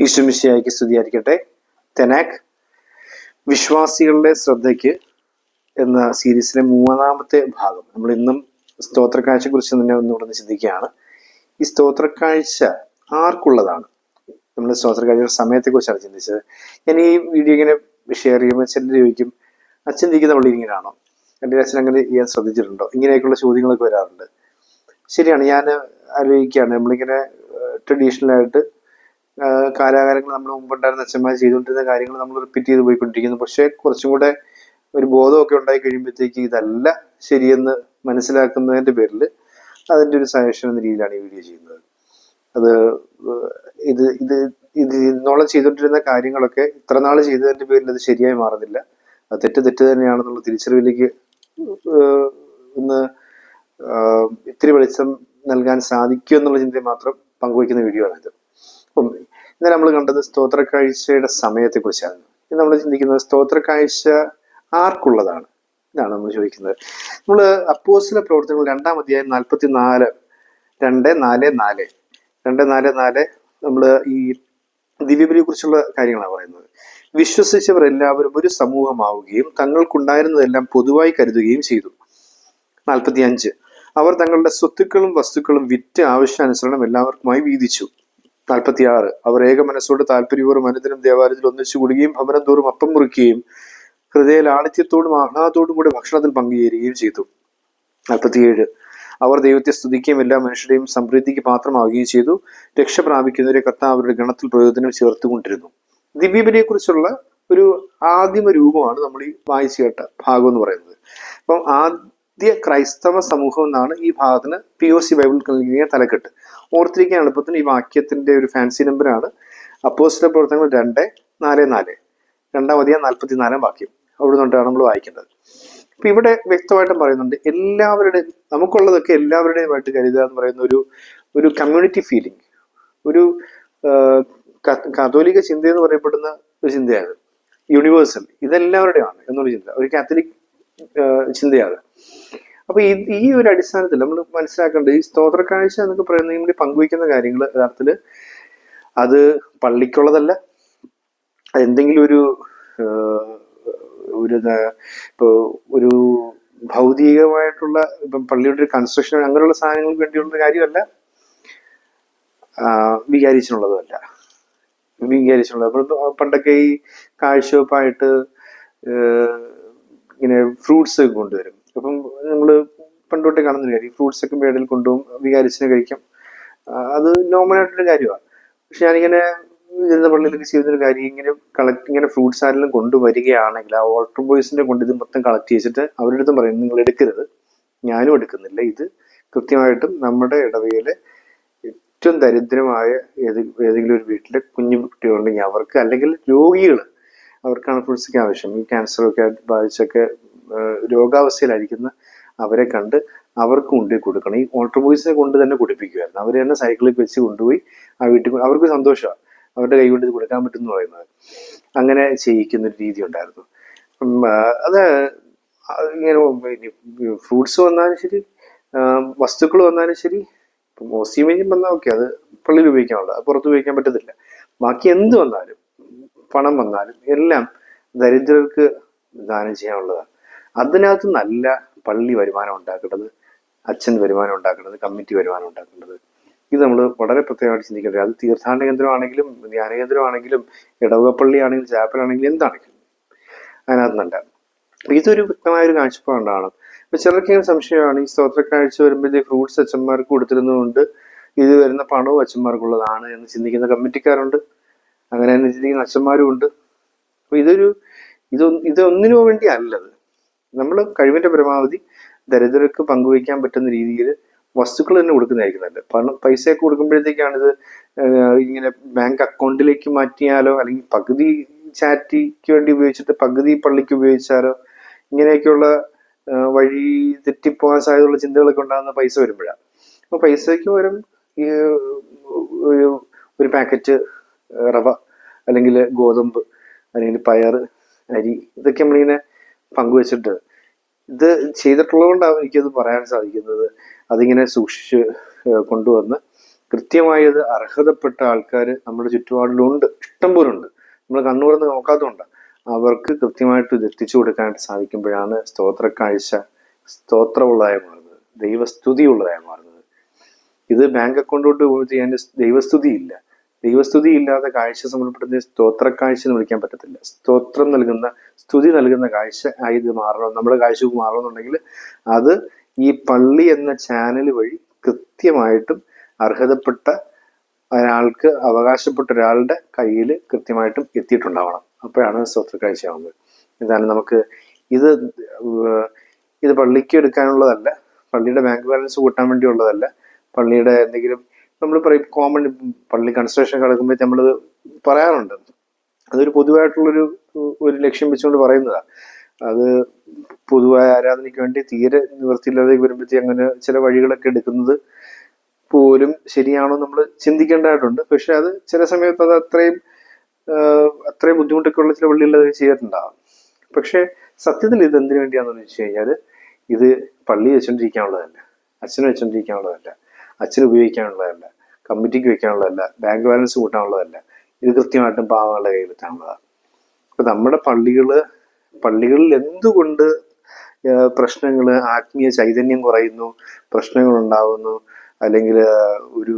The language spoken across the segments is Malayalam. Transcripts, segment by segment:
ഈശ്വമിശിയായിക്ക് സ്തുതിയായിരിക്കട്ടെ. തെനാക് വിശ്വാസികളുടെ ശ്രദ്ധയ്ക്ക് എന്ന സീരീസിലെ മൂന്നാമത്തെ ഭാഗം. നമ്മൾ ഇന്നും സ്തോത്രക്കാഴ്ചയെ കുറിച്ച് തന്നെ ഒന്നുകൂടെ ചിന്തിക്കുകയാണ്. ഈ സ്തോത്രക്കാഴ്ച ആർക്കുള്ളതാണ്? നമ്മൾ സ്തോത്രക്കാഴ്ചയുടെ സമയത്തെക്കുറിച്ചാണ് ചിന്തിച്ചത്. ഞാൻ ഈ വീഡിയോ ഇങ്ങനെ ഷെയർ ചെയ്യുമ്പോൾ ചിലർ ചോദിക്കും അച്ഛൻ ഇരിക്കുന്ന പള്ളി ഇങ്ങനെയാണോ എന്റെ അച്ഛൻ അങ്ങനെ ചെയ്യാൻ ശ്രദ്ധിച്ചിട്ടുണ്ടോ? ഇങ്ങനെയൊക്കെയുള്ള ചോദ്യങ്ങളൊക്കെ വരാറുണ്ട്. ശരിയാണ് ഞാൻ ആലോചിക്കുകയാണ്. നമ്മളിങ്ങനെ ആ, കാലാകാലങ്ങൾ നമ്മൾ മുമ്പുണ്ടായിരുന്ന അച്ഛന്മാർ ചെയ്തുകൊണ്ടിരുന്ന കാര്യങ്ങൾ നമ്മൾ റിപ്പീറ്റ് ചെയ്ത് പോയിക്കൊണ്ടിരിക്കുന്നു. പക്ഷേ കുറച്ചും കൂടെ ഒരു ബോധമൊക്കെ ഉണ്ടായി കഴിയുമ്പോഴത്തേക്ക് ഇതല്ല ശരിയെന്ന് മനസ്സിലാക്കുന്നതിന്റെ പേരിൽ അതിന്റെ ഒരു സജഷൻ എന്ന രീതിയിലാണ് ഈ വീഡിയോ ചെയ്യുന്നത്. അത് ഇത് ഇത് ഇത് ഇന്നോളം ചെയ്തുകൊണ്ടിരുന്ന കാര്യങ്ങളൊക്കെ ഇത്ര നാൾ ചെയ്തതിന്റെ പേരിൽ അത് ശരിയായി മാറുന്നില്ല. അത് തെറ്റ് തെറ്റ് തന്നെയാണെന്നുള്ള തിരിച്ചറിവിലേക്ക് ഒന്ന് ഇത്തിരി വെളിച്ചം നൽകാൻ സാധിക്കും എന്നുള്ള ചിന്തയെ മാത്രം പങ്കുവയ്ക്കുന്ന വീഡിയോ ആണിത്. അപ്പം ഇന്ന് നമ്മൾ കണ്ടത് സ്തോത്ര കാഴ്ചയുടെ സമയത്തെ കുറിച്ചാണ് ഇന്ന് നമ്മൾ ചിന്തിക്കുന്നത് സ്തോത്ര കാഴ്ച ആർക്കുള്ളതാണ്? ഇതാണ് നമ്മൾ ചോദിക്കുന്നത്. നമ്മൾ അപ്പോസിലെ പ്രവർത്തനങ്ങൾ രണ്ടാം അധ്യായം നാൽപ്പത്തി നാല് രണ്ട് നാല് നാല്. രണ്ട് നാല് നാല് നമ്മൾ ഈ ദിവ്യബലിയെ കുറിച്ചുള്ള കാര്യങ്ങളാണ് പറയുന്നത്. വിശ്വസിച്ചവർ എല്ലാവരും ഒരു സമൂഹമാവുകയും തങ്ങൾക്കുണ്ടായിരുന്നതെല്ലാം പൊതുവായി കരുതുകയും ചെയ്തു. നാൽപ്പത്തി അഞ്ച് അവർ തങ്ങളുടെ സ്വത്തുക്കളും വസ്തുക്കളും വിറ്റ് ആവശ്യാനുസരണം എല്ലാവർക്കുമായി വീതിച്ചു. നാൽപ്പത്തിയാറ് അവർ ഏക മനസ്സോട് താല്പര്യപൂർവം അനുദിനം ദേവാലയത്തിൽ ഒന്നിച്ചു കൂടുകയും ഭവനം തോറും അപ്പം മുറിക്കുകയും ഹൃദയ ലാളിത്യത്തോടും ആഹ്ലാദത്തോടും കൂടി ഭക്ഷണത്തിൽ പങ്കുചേരുകയും ചെയ്തു. നാൽപ്പത്തിയേഴ് അവർ ദൈവത്തെ സ്തുതിക്കുകയും എല്ലാ മനുഷ്യരുടെയും സമൃദ്ധിക്ക് പാത്രമാവുകയും ചെയ്തു. രക്ഷ പ്രാപിക്കുന്നവരെ കത്ത അവരുടെ ഗണത്തിൽ പ്രയോജനം ചേർത്തുകൊണ്ടിരുന്നു. ദിവ്യബലിയെ കുറിച്ചുള്ള ഒരു ആദിമ രൂപമാണ് നമ്മൾ ഈ വായിച്ചു കേട്ട ഭാഗം എന്ന് പറയുന്നത്. അപ്പം ആദ്യ ക്രൈസ്തവ സമൂഹം എന്നാണ് ഈ ഭാഗത്തിന് പി ഒ സി ബൈബിൾ നൽകിയ തലക്കെട്ട്. ഓർത്തിരിക്കാൻ എളുപ്പത്തിന് ഈ വാക്യത്തിന്റെ ഒരു ഫാൻസി നമ്പറാണ് അപ്പോസ്റ്റൽ പ്രവർത്തനങ്ങൾ രണ്ട് നാല് നാല്. രണ്ടാം അധികം നാൽപ്പത്തി നാലാം വാക്യം. അവിടെ നിന്നാണ് നമ്മൾ വായിക്കേണ്ടത്. അപ്പൊ ഇവിടെ വ്യക്തമായിട്ടും പറയുന്നുണ്ട് എല്ലാവരുടെയും നമുക്കുള്ളതൊക്കെ എല്ലാവരുടെയുമായിട്ട് കരുതുക എന്ന് പറയുന്ന ഒരു ഒരു കമ്മ്യൂണിറ്റി ഫീലിംഗ് ഒരു കാതോലിക ചിന്ത എന്ന് പറയപ്പെടുന്ന ഒരു ചിന്തയാണ്. യൂണിവേഴ്സൽ ഇതെല്ലാവരുടെയാണ് എന്നുള്ള ചിന്ത. ഒരു കാത്തലിക് ചിന്തയാണ്. അപ്പൊ ഈ ഒരു അടിസ്ഥാനത്തിൽ നമ്മൾ മനസ്സിലാക്കേണ്ട ഈ സ്തോത്ര കാഴ്ച എന്നൊക്കെ പറയുന്നതിന് വേണ്ടി പങ്കുവയ്ക്കുന്ന കാര്യങ്ങൾ യഥാർത്ഥത്തിൽ അത് പള്ളിക്കുള്ളതല്ല. എന്തെങ്കിലും ഒരു ഒരു ഇപ്പോ ഒരു ഭൗതികമായിട്ടുള്ള ഇപ്പം പള്ളിയുടെ ഒരു കൺസ്ട്രക്ഷൻ അങ്ങനെയുള്ള സാധനങ്ങൾക്ക് വേണ്ടിയുള്ള കാര്യമല്ല. വികാരിച്ചിട്ടുള്ളതുമല്ല. വികാരിച്ചിട്ടുള്ളത്. പണ്ടൊക്കെ ഈ കാഴ്ചവെപ്പായിട്ട് ഇങ്ങനെ ഫ്രൂട്ട്സ് ഒക്കെ കൊണ്ടുവരും. അപ്പം നമ്മൾ പണ്ടോട്ടേ കാണുന്ന കാര്യം ഫ്രൂട്ട്സ് ഒക്കെ മേടിൽ കൊണ്ടുപോകും വികാരിച്ചിന് കഴിക്കാം. അത് നോർമൽ ആയിട്ടുള്ള കാര്യമാണ്. പക്ഷെ ഞാനിങ്ങനെ ജനത പള്ളിയിലൊക്കെ ചെയ്യുന്നൊരു കാര്യം ഇങ്ങനെ കളക്ട് ഇങ്ങനെ ഫ്രൂട്ട്സ് ആരെങ്കിലും കൊണ്ടുവരികയാണെങ്കിൽ ആ വാട്ടർ ബോയ്സിന്റെ കൊണ്ട് ഇത് മൊത്തം കളക്ട് ചെയ്തിട്ട് അവരുടെ അടുത്തും പറയും നിങ്ങൾ എടുക്കരുത്. ഞാനും എടുക്കുന്നില്ല. ഇത് കൃത്യമായിട്ടും നമ്മുടെ ഇടവയിലെ ഏറ്റവും ദരിദ്രമായ ഏത് ഏതെങ്കിലും ഒരു വീട്ടിലെ കുഞ്ഞു കുട്ടികളുണ്ടെങ്കിൽ അവർക്ക് അല്ലെങ്കിൽ രോഗികൾ അവർക്കാണ് ഫ്രൂട്ട്സൊക്കെ ആവശ്യം. ഈ ക്യാൻസറൊക്കെ ബാധിച്ചൊക്കെ ആ, രോഗാവസ്ഥയിലായിരിക്കുന്ന അവരെ കണ്ട് അവർക്ക് കൊണ്ടുപോയി കൊടുക്കണം. ഈ ഓൾട്ടർ ബോയ്സിനെ കൊണ്ട് തന്നെ കുടിപ്പിക്കുമായിരുന്നു അവർ തന്നെ സൈക്കിളിൽ വെച്ച് കൊണ്ടുപോയി ആ വീട്ടിൽ അവർക്ക് സന്തോഷമാണ്. അവരുടെ കൈ കൊണ്ട് ഇത് കൊടുക്കാൻ പറ്റും എന്ന് പറയുന്നത്. അങ്ങനെ ചെയ്യിക്കുന്ന ഒരു രീതി ഉണ്ടായിരുന്നു. അത് ഇങ്ങനെ ഫ്രൂട്ട്സ് വന്നാലും ശരി വസ്തുക്കൾ വന്നാലും ശരി മോസ്റ്റിമേഞ്ചും വന്നാൽ ഓക്കെ അത് പള്ളിയിൽ ഉപയോഗിക്കാനുള്ളത് പുറത്ത് ഉപയോഗിക്കാൻ പറ്റത്തില്ല. ബാക്കി എന്ത് വന്നാലും പണം വന്നാലും എല്ലാം ദരിദ്രർക്ക് ദാനം ചെയ്യാനുള്ളതാണ്. അതിനകത്ത് നല്ല പള്ളി വരുമാനം ഉണ്ടാക്കേണ്ടത് അച്ഛൻ വരുമാനം ഉണ്ടാക്കേണ്ടത് കമ്മിറ്റി വരുമാനം ഉണ്ടാക്കേണ്ടത്. ഇത് നമ്മൾ വളരെ പ്രത്യേകമായിട്ട് ചിന്തിക്കേണ്ടത്. അത് തീർത്ഥാടന കേന്ദ്രമാണെങ്കിലും ധ്യാന കേന്ദ്രമാണെങ്കിലും ഇടവകപ്പള്ളി ആണെങ്കിലും ചാപ്പലാണെങ്കിലും എന്താണെങ്കിലും അതിനകത്ത് നല്ല. ഇതൊരു വ്യക്തമായ ഒരു കാഴ്ചപ്പാടാണ്. ഇപ്പൊ ചിലർക്ക് ഇങ്ങനെ സംശയമാണ് ഈ സ്തോത്ര കാഴ്ച വരുമ്പോഴത്തേക്ക് ഫ്രൂട്ട്സ് അച്ഛന്മാർക്ക് കൊടുത്തിരുന്നതുകൊണ്ട് ഇത് വരുന്ന പണവും അച്ഛന്മാർക്കുള്ളതാണ് എന്ന് ചിന്തിക്കുന്ന കമ്മിറ്റിക്കാരുണ്ട്. അങ്ങനെ ചിന്തിക്കുന്ന അച്ഛന്മാരും ഉണ്ട്. അപ്പോൾ ഇതൊരു ഇത് ഇതൊന്നിനു വേണ്ടി അല്ലത്. നമ്മൾ കഴിവിന്റെ പരമാവധി ദരിദ്രർക്ക് പങ്കുവയ്ക്കാൻ പറ്റുന്ന രീതിയിൽ വസ്തുക്കൾ തന്നെ കൊടുക്കുന്നതായിരിക്കും നല്ലത്. പണം പൈസയൊക്കെ കൊടുക്കുമ്പോഴത്തേക്കാണ് ഇത് ഇങ്ങനെ ബാങ്ക് അക്കൗണ്ടിലേക്ക് മാറ്റിയാലോ അല്ലെങ്കിൽ പകുതി ചാറ്റിക്ക് വേണ്ടി ഉപയോഗിച്ചിട്ട് പകുതി പള്ളിക്ക് ഉപയോഗിച്ചാലോ ഇങ്ങനെയൊക്കെയുള്ള വഴി തെറ്റിപ്പോകാൻ സാധ്യതയുള്ള ചിന്തകളൊക്കെ ഉണ്ടാകുന്ന പൈസ വരുമ്പോഴാണ് അപ്പോൾ പൈസയ്ക്ക് പകരം ഈ ഒരു ഒരു പാക്കറ്റ് റവ അല്ലെങ്കിൽ ഗോതമ്പ് അല്ലെങ്കിൽ പയർ അരി ഇതൊക്കെ നമ്മളിങ്ങനെ പങ്കുവെച്ചിട്ട്. ഇത് ചെയ്തിട്ടുള്ളത് കൊണ്ടാണ് എനിക്കത് പറയാൻ സാധിക്കുന്നത്. അതിങ്ങനെ സൂക്ഷിച്ച് കൊണ്ടുവന്ന് കൃത്യമായി അത് അർഹതപ്പെട്ട ആൾക്കാർ നമ്മുടെ ചുറ്റുപാടിലുണ്ട്. ഇഷ്ടംപോലുണ്ട് നമ്മൾ കണ്ണൂർന്ന് നോക്കാത്തതുകൊണ്ട് അവർക്ക് കൃത്യമായിട്ട് ഇത് എത്തിച്ചു കൊടുക്കാനായിട്ട് സാധിക്കുമ്പോഴാണ് സ്തോത്ര കാഴ്ച സ്തോത്രമുള്ളതായി മാറുന്നത്. ദൈവസ്തുതിയുള്ളതായി മാറുന്നത്. ഇത് ബാങ്ക് അക്കൗണ്ടിലോട്ട് പോയി ചെയ്യാൻ ദൈവസ്തുതി ഇല്ല ദൈവസ്തുതി ഇല്ലാതെ കാഴ്ച സമർപ്പെടുന്ന സ്തോത്ര കാഴ്ച എന്ന് വിളിക്കാൻ പറ്റത്തില്ല. സ്തോത്രം നൽകുന്ന സ്തുതി നൽകുന്ന കാഴ്ച ആയി ഇത് മാറണം. നമ്മുടെ കാഴ്ച മാറണമെന്നുണ്ടെങ്കിൽ അത് ഈ പള്ളി എന്ന ചാനൽ വഴി കൃത്യമായിട്ടും അർഹതപ്പെട്ട ഒരാൾക്ക് അവകാശപ്പെട്ട ഒരാളുടെ കയ്യിൽ കൃത്യമായിട്ടും എത്തിയിട്ടുണ്ടാവണം. അപ്പോഴാണ് സ്തോത്ര കാഴ്ചയാവുന്നത് എന്താണ് നമുക്ക് ഇത് ഇത് പള്ളിക്ക് എടുക്കാനുള്ളതല്ല. പള്ളിയുടെ ബാങ്ക് ബാലൻസ് കൂട്ടാൻ വേണ്ടിയുള്ളതല്ല. പള്ളിയുടെ എന്തെങ്കിലും നമ്മൾ പറയും കോമൺ പള്ളി കൺസ്ട്രക്ഷൻ കിടക്കുമ്പോൾ നമ്മൾ പറയാറുണ്ട്. അതൊരു പൊതുവായിട്ടുള്ളൊരു ഒരു ലക്ഷ്യം വെച്ചുകൊണ്ട് പറയുന്നതാണ് അത് പൊതുവായ ആരാധനയ്ക്ക് വേണ്ടി തീരെ നിവൃത്തിയില്ലാതെ വരുമ്പോഴത്തേക്ക് അങ്ങനെ ചില വഴികളൊക്കെ എടുക്കുന്നത് പോലും ശരിയാണോ നമ്മൾ ചിന്തിക്കേണ്ടതായിട്ടുണ്ട്. പക്ഷെ അത് ചില സമയത്ത് അത് അത്രയും അത്രയും ബുദ്ധിമുട്ടൊക്കെ ഉള്ള ചില പള്ളികളിൽ അത് ചെയ്തിട്ടുണ്ടാകും പക്ഷെ സത്യത്തിൽ ഇത് എന്തിനു വേണ്ടിയാണെന്ന് വെച്ച് കഴിഞ്ഞാൽ ഇത് പള്ളി വെച്ചോണ്ടിരിക്കാനുള്ളതല്ല. അച്ഛന് വെച്ചോണ്ടിരിക്കാനുള്ളതല്ല. അച്ഛന് ഉപയോഗിക്കാനുള്ളതല്ല. കമ്മിറ്റിക്ക് വെക്കാനുള്ളതല്ല ബാങ്ക് ബാലൻസ് കൂട്ടാനുള്ളതല്ല. ഇത് കൃത്യമായിട്ടും പാവങ്ങളുടെ കയ്യിൽ എത്താനുള്ളതാണ് അപ്പൊ നമ്മുടെ പള്ളികൾ പള്ളികളിൽ എന്തുകൊണ്ട് പ്രശ്നങ്ങൾ ആത്മീയ ചൈതന്യം കുറയുന്നു പ്രശ്നങ്ങൾ ഉണ്ടാവുന്നു അല്ലെങ്കിൽ ഒരു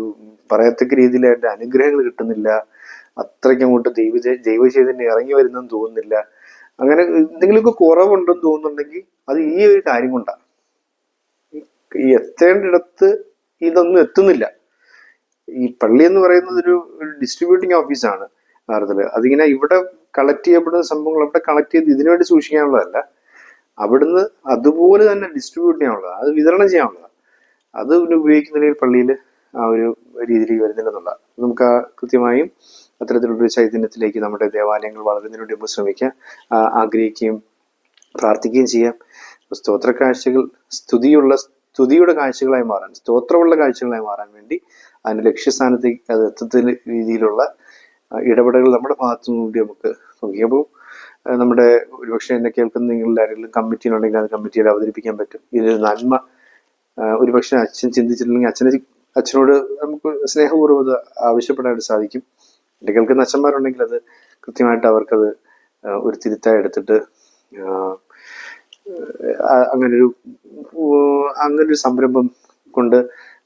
പറയത്തക്ക രീതിയിൽ അതിന്റെ അനുഗ്രഹങ്ങൾ കിട്ടുന്നില്ല അത്രയ്ക്ക് അങ്ങോട്ട് ദൈവ ദൈവചൈതന്യം ഇറങ്ങി വരുന്നെന്ന് തോന്നുന്നില്ല. അങ്ങനെ എന്തെങ്കിലുമൊക്കെ കുറവുണ്ടെന്ന് തോന്നുന്നുണ്ടെങ്കിൽ അത് ഈ ഒരു കാര്യം കൊണ്ടാണ് ഈ എത്തേണ്ടിടത്ത് ഇതൊന്നും എത്തുന്നില്ല. ഈ പള്ളി എന്ന് പറയുന്നത് ഒരു ഡിസ്ട്രിബ്യൂട്ടിംഗ് ഓഫീസാണ് ഭാരതത്തിൽ അതിങ്ങനെ ഇവിടെ കളക്ട് ചെയ്യപ്പെടുന്ന സംഭവങ്ങൾ അവിടെ കളക്ട് ചെയ്ത് ഇതിനുവേണ്ടി സൂക്ഷിക്കാനുള്ളതല്ല. അവിടുന്ന് അതുപോലെ തന്നെ ഡിസ്ട്രിബ്യൂട്ട് ചെയ്യാനുള്ളതാണ് അത് വിതരണം ചെയ്യാനുള്ളതാണ് അത് പിന്നെ ഉപയോഗിക്കുന്നില്ലെങ്കിൽ പള്ളിയിൽ ആ ഒരു രീതിയിൽ വരുന്നില്ലെന്നുള്ള നമുക്ക് ആ കൃത്യമായും അത്തരത്തിലുള്ളൊരു ചൈതന്യത്തിലേക്ക് നമ്മുടെ ദേവാലയങ്ങൾ വളരുന്നതിന് വേണ്ടി നമുക്ക് ശ്രമിക്കാം ആഗ്രഹിക്കുകയും പ്രാർത്ഥിക്കുകയും ചെയ്യാം സ്തോത്ര കാഴ്ചകൾ സ്തുതിയുള്ള സ്തുതിയുടെ കാഴ്ചകളായി മാറാൻ സ്തോത്രമുള്ള കാഴ്ചകളായി മാറാൻ വേണ്ടി അതിന് ലക്ഷ്യസ്ഥാനത്തേക്ക് അത് എത്തത്തിന് രീതിയിലുള്ള ഇടപെടലുകൾ നമ്മുടെ ഭാഗത്തു നിന്നുകൂടി നമുക്ക് നോക്കിയപ്പോൾ നമ്മുടെ ഒരുപക്ഷെ എന്നെ കേൾക്കുന്ന നിങ്ങളിൽ ആരെങ്കിലും കമ്മിറ്റിയിലുണ്ടെങ്കിൽ അത് കമ്മിറ്റിയിൽ അവതരിപ്പിക്കാൻ പറ്റും. ഇതിന് നന്മ ഒരുപക്ഷെ അച്ഛൻ ചിന്തിച്ചിട്ടില്ലെങ്കിൽ അച്ഛനെ അച്ഛനോട് നമുക്ക് സ്നേഹപൂർവം അത് ആവശ്യപ്പെടാനായിട്ട് സാധിക്കും. എന്റെ കേൾക്കുന്ന അച്ഛന്മാരുണ്ടെങ്കിൽ അത് കൃത്യമായിട്ട് അവർക്കത് ഒരു തിരുത്തായി എടുത്തിട്ട് അങ്ങനൊരു അങ്ങനൊരു സംരംഭം കൊണ്ട്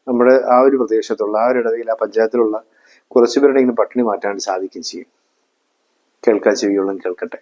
നമ്മുടെ ആ ഒരു പ്രദേശത്തുള്ള ആ ഒരു ഇടവയിൽ ആ പഞ്ചായത്തിലുള്ള കുറച്ചു ഇങ്ങനെ പട്ടിണി മാറ്റാൻ സാധിക്കുകയും ചെയ്യും. കേൾക്കാൻ ചെവിയോളം കേൾക്കട്ടെ.